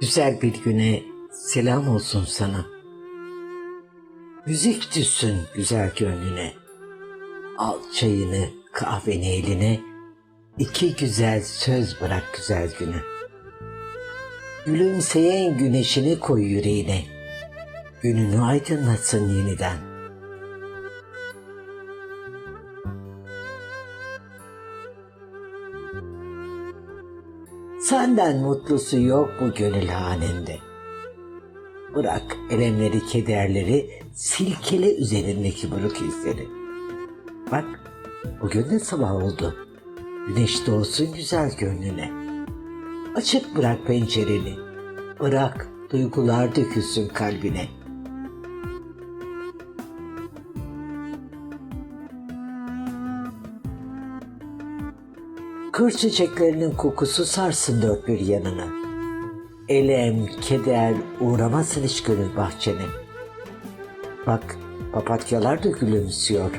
Güzel bir güne selam olsun sana. Müzik düşsün güzel gönlüne. Al çayını, kahveni eline. iki güzel söz bırak güzel güne. Gülümseyen güneşini koy yüreğine. Gününü aydınlatsın yeniden. Senden mutlusu yok mu gönül hanende? Bırak elemleri, kederleri, silkele üzerindeki buruk izleri. Bak, bugün de sabah oldu. Güneş doğsun güzel gönlüne. Açık bırak pencereni. Bırak duygular dökülsün kalbine. Kır çiçeklerinin kokusu sarsın dört bir yanını. Elem, keder uğramasın hiç gönül bahçene. Bak papatyalar da gülümsüyor.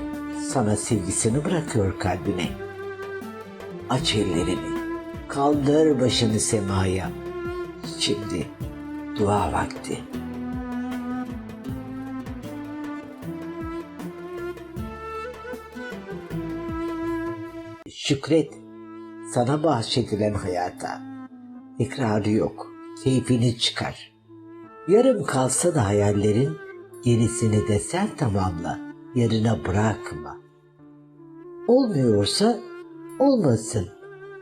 Sana sevgisini bırakıyor kalbine. Aç ellerini. Kaldır başını semaya. Şimdi dua vakti. Şükret sana bahşedilen hayata. Tekrarı yok. Keyfini çıkar. Yarım kalsa da hayallerin gerisini de sen tamamla. Yarına bırakma. Olmuyorsa olmasın.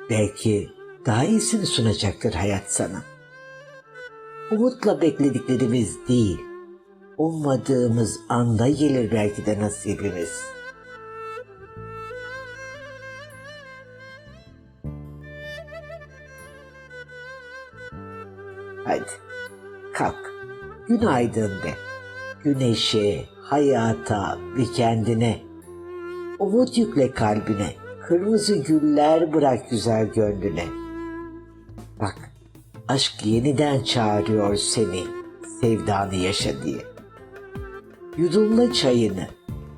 Belki daha iyisini sunacaktır hayat sana. Umutla beklediklerimiz değil, ummadığımız anda gelir belki de nasibimiz. Hadi kalk, günaydın de. Güneşe, hayata ve kendine. Umut yükle kalbine. Kırmızı güller bırak güzel gönlüne. Bak, aşk yeniden çağırıyor seni. Sevdanı yaşa diye. Yudumla çayını,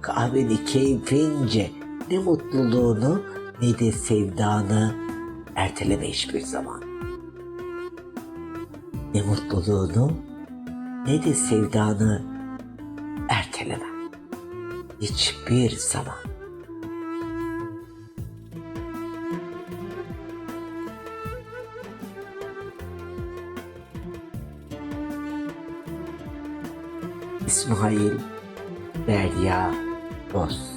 kahveni keyfince ne mutluluğunu ne de sevdanı erteleme hiçbir zaman. Ne mutluluğunu ne de sevdanı erteleme. Hiçbir zaman. İsmail Derya Boz